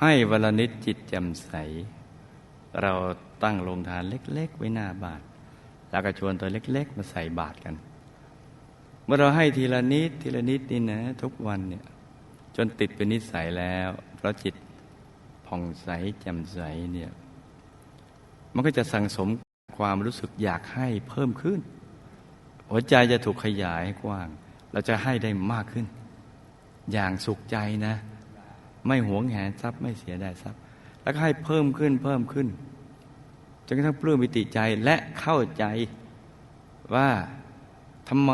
ให้วันละนิดจิตแจ่มใส เราตั้งโรงทานเล็ก ๆ ไว้หน้าบาท แล้วก็ชวนตัวเล็ก ๆ มาใส่บาตรกัน เมื่อเราให้ทีละนิดทีละนิดนี่นะ ทุกวันเนี่ยจนติดเป็นนิสัยแล้ว เพราะจิตผ่องใสแจ่มใสเนี่ยมันก็จะสั่งสมความรู้สึกอยากให้เพิ่มขึ้น หัวใจจะถูกขยายให้กว้าง เราจะให้ได้มากขึ้น อย่างสุขใจนะ ไม่หวงแหนทรัพย์ไม่เสียดายทรัพย์ แล้วก็ให้เพิ่มขึ้นเพิ่มขึ้นจนกระทั่งปลื้มปิติใจและเข้าใจว่าทำไม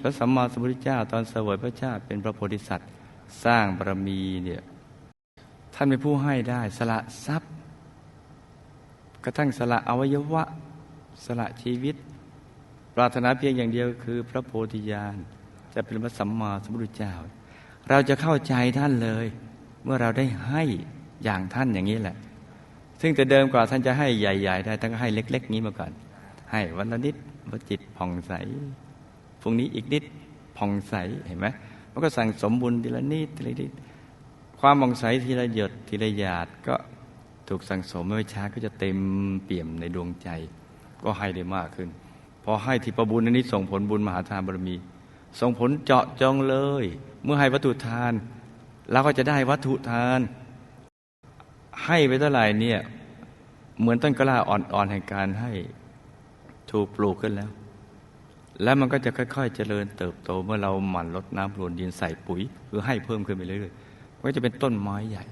พระสัมมาสัมพุทธเจ้าตอนเสวยพระชาติเป็นพระโพธิสัตว์ สร้างบารมีเนี่ยท่านเป็นผู้ให้ได้สละทรัพย์ กระทั่งสละอวัยวะ สละชีวิต ปรารถนาเพียงอย่างเดียวคือพระโพธิญาณจะเป็นพระสัมมาสัมพุทธเจ้า เราจะเข้าใจท่านเลย เมื่อเราได้ให้อย่างท่านอย่างนี้แหละ ซึ่งแต่เดิมกว่าท่านจะให้ใหญ่ ๆ ได้ท่านก็ให้เล็ก ๆ นี้มาก่อน ให้วันละนิดว่าจิตผ่องใสพรุ่งนี้อีกนิดผ่องใสเห็นไหมมันก็สั่งสมบุญทีละนิดทีละนิดความผ่องใสทีละหยดทีละหยาดก็ถูกสั่งสมไม่ช้าก็จะเต็มเปี่ยมในดวงใจ ก็ให้ได้มากขึ้นพอให้ที่ประบุญอันนี้ส่งผลบุญมหาทานบารมี ส่งผลเจาะจงเลย เมื่อให้วัตถุทาน เราก็จะได้วัตถุทาน ให้ไปเท่าไหร่เนี่ย เหมือนต้นกล้าอ่อนๆแห่งการให้ถูกปลูกขึ้นแล้ว แล้วมันก็จะค่อยๆ เจริญเติบโตเมื่อเราหมั่นลดน้ำพรวนดินใส่ปุ๋ยคือให้เพิ่มขึ้นไปเรื่อยๆก็จะเป็นต้นไม้ใหญ่